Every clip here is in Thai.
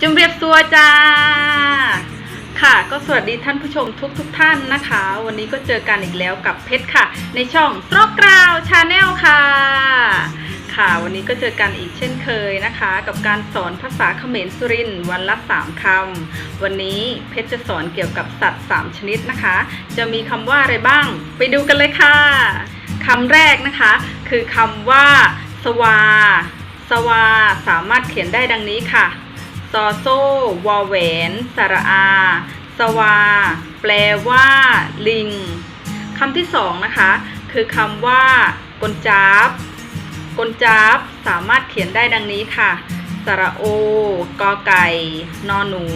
จุมเรียบซัวจ้า ค่ะ ก็สวัสดีท่านผู้ชมทุกทุกๆท่านนะคะ วันนี้ก็เจอกันอีกแล้วกับเพชรค่ะ ในช่องตรอกกราวชาแนลค่ะ ค่ะ วันนี้ก็เจอกันอีกเช่นเคยนะคะ กับการสอนภาษาเขมรสุรินวันละ3คำวันนี้เพชรจะสอนเกี่ยวกับสัตว์ 3 ชนิดนะคะ จะมีคำว่าอะไรบ้าง ไปดูกันเลยค่ะคำแรกนะคะ คือคำว่า สวา สวา สามารถเขียนได้ดังนี้ค่ะ ซอโซวอแหวนสระอา สวา แปลว่า ลิงคำที่สองนะคะ คือคำว่ากลจาบกลจาบสามารถเขียนได้ดังนี้ค่ะ สระโอ กอไก่ นอหนู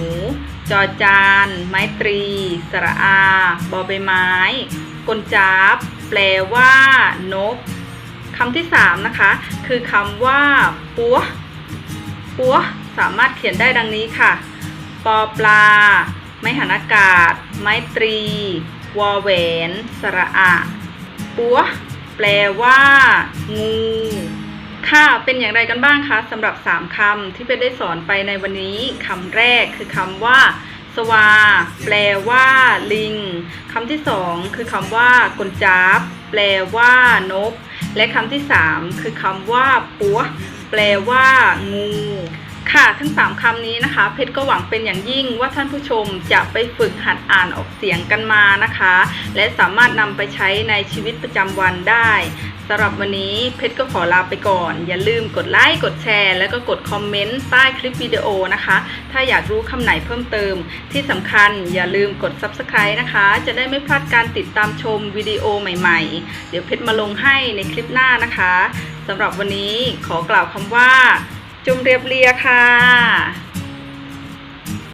จอจาน ไม้ตรี สระอา บอใบไม้ กลจาบแปลว่า นกคำที่สามนะคะ คือคำว่า ปัว ปัว สามารถเขียนได้ดังนี้ค่ะปอปลา ไม้หันอากาศ ไม้ตรี วอแหวนสระอะปัวแปลว่า งู ค่ะ เป็นอย่างไรกันบ้างคะสำหรับ 3คำที่เป็นได้สอนไปในวันนี้คำแรกคือคำว่า สวา แปลว่า ลิงคำที่สองคือคำว่ากลจาบ แปลว่านก และคำที่สามคือคำว่าปัวแปลว่า งู ค่ะทั้ง 3คำนี้นะคะ เพชรก็หวังเป็นอย่างยิ่งว่าท่านผู้ชมจะไปฝึกหัดอ่านออกเสียงกันมานะคะ และสามารถนำไปใช้ในชีวิตประจำวันได้สำหรับวันนี้เพชรก็ขอลาไปก่อน อย่าลืมกดไลค์กดแชร์ แล้วก็กดคอมเมนต์ใต้คลิปวิดีโอนะคะ ถ้าอยากรู้คำไหนเพิ่มเติม ที่สำคัญอย่าลืมกด Subscribe นะคะ จะได้ไม่พลาดการติดตามชมวิดีโอใหม่ๆ เดี๋ยวเพชรมาลงให้ในคลิปหน้านะคะสำหรับวันนี้ขอกล่าวคำว่า จุ่มเรียบเรียค่ะ